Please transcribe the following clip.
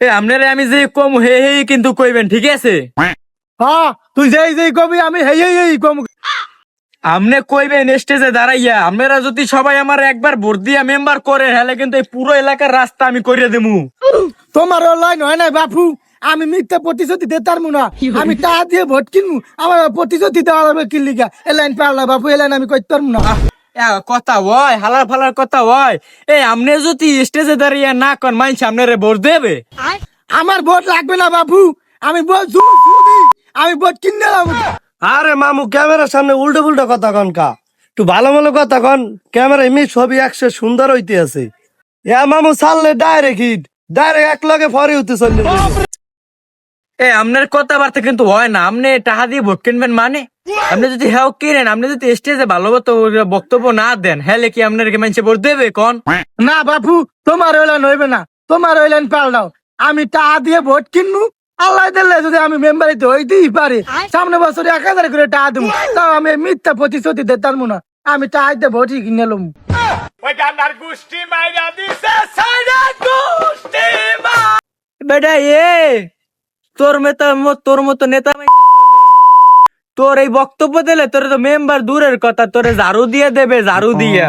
এ আপনারে আমি যে কম হে হে কিন্তু কইবেন ঠিক আছে? হ্যাঁ তুই যেই যেই কবি আমি হেই হেই কম। আপনি কইবেন স্টেজে দাঁড়াইয়া আপনারা যদি সবাই আমার একবার ভোট দিয়া মেম্বার করে হেলে কিন্তু এই পুরো এলাকার রাস্তা আমি করিয়ে দেবো তোমার লাইন হয় না বাপু? আমি মিথ্যা প্রতিশ্রুতি দিতার না। আমি টাকা দিয়ে ভোট কিনবো আমার প্রতিশ্রুতি দেওয়া লাগবে কিনলিগা এ লাইন পারলা বাপু এ লাইন আমি করতে পারব না। কথা হয় হালার ফালার কথা হয় এই আপনি যদি স্টেজে দাঁড়িয়ে না কন মাইন আপনারে ভোট দেবে? আমার ভোট লাগবে না বাপু আমি ভোট। আমি ভোট কিনে নেলাম আরে মামু ক্যামেরার সামনে উল্টো পুল্টো কথা কন কা। একটু ভালো ভালো কথা কন ক্যামেরা এমনি ছবি একশো সুন্দর হইতে আছে। এ মামু ছাড়লে ডাইরেক্ট হিট ডাইরেক্ট এক লগে ফরে হতে চললে। এ আপনার কথাবার্তা কিন্তু হয় না। আপনি টাকা দিয়ে ভোট কিনবেন মানে? আপনি যদি হ্যাঁ কিনেন আপনি যদি স্টেজে ভালো মতো বক্তব্য না দেন হ্যাঁ কি আপনার কি মানুষে ভোট দেবে কন? না বাপু তোমার ওই লাইন হইবে না তোমার ওই লাইন পাল্টাও আমি তা দিয়ে ভোট কিনবো। আল্লাহ দিলে যদি আমি মেম্বারিতে হইতেই পারি সামনে বছর এক হাজার করে টাকা দেবো তাও আমি মিথ্যা প্রতিশ্রুতি দিতাম না। আমি টাকা দিয়ে ভোটই কিনে নেলাম বেটা এ তোর মতো তোর মতো নেতা তোর এই বক্তব্য দিলে তোর তো মেম্বার দূরের কথা তোরে ঝাড়ু দিয়ে দেবে ঝাড়ু দিয়া।